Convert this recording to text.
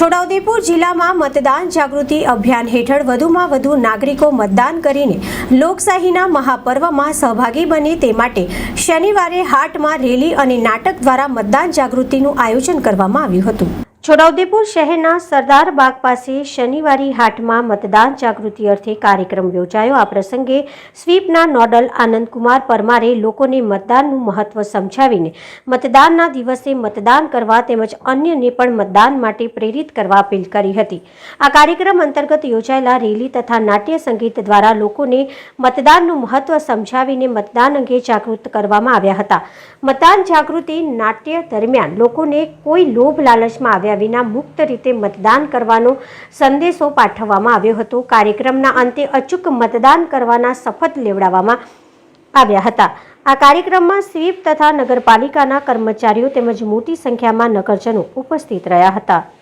છોટાઉદેપુર જિલ્લામાં મતદાન જાગૃતિ અભિયાન હેઠળ વધુમાં વધુ નાગરિકો મતદાન કરીને લોકશાહીના મહાપર્વમાં સહભાગી બને તે માટે શનિવારે હાટમાં રેલી અને નાટક દ્વારા મતદાન જાગૃતિનું આયોજન કરવામાં આવ્યું હતું. છોટાઉદેપુર શહેરના સરદાર બાગ પાસે શનિવારી હાટમાં મતદાન જાગૃતિ અર્થે કાર્યક્રમ યોજાયો. આ પ્રસંગે સ્વીપના નોડલ આનંદકુમાર પરમારે લોકોને મતદાનનું મહત્વ સમજાવીને મતદાનના દિવસે મતદાન કરવા તેમજ અન્યને પણ મતદાન માટે પ્રેરિત કરવા અપીલ કરી હતી. આ કાર્યક્રમ અંતર્ગત યોજાયેલા રેલી તથા નાટ્ય સંગીત દ્વારા લોકોને મતદાનનું મહત્વ સમજાવીને મતદાન અંગે જાગૃત કરવામાં આવ્યા હતા. મતદાન જાગૃતિ નાટ્ય દરમિયાન લોકોને કોઈ લોભ લાલચમાં આવ્યા વિના મુક્ત રીતે મતદાન કરવાનો સંદેશો પાઠવવામાં આવ્યો હતો. કાર્યક્રમના અંતે અચૂક મતદાન કરવાના શપથ લેવડાવવામાં આવ્યા હતા. આ કાર્યક્રમમાં સ્વીપ તથા નગરપાલિકાના કર્મચારીઓ તેમજ મોટી સંખ્યામાં નગરજનો ઉપસ્થિત રહ્યા હતા.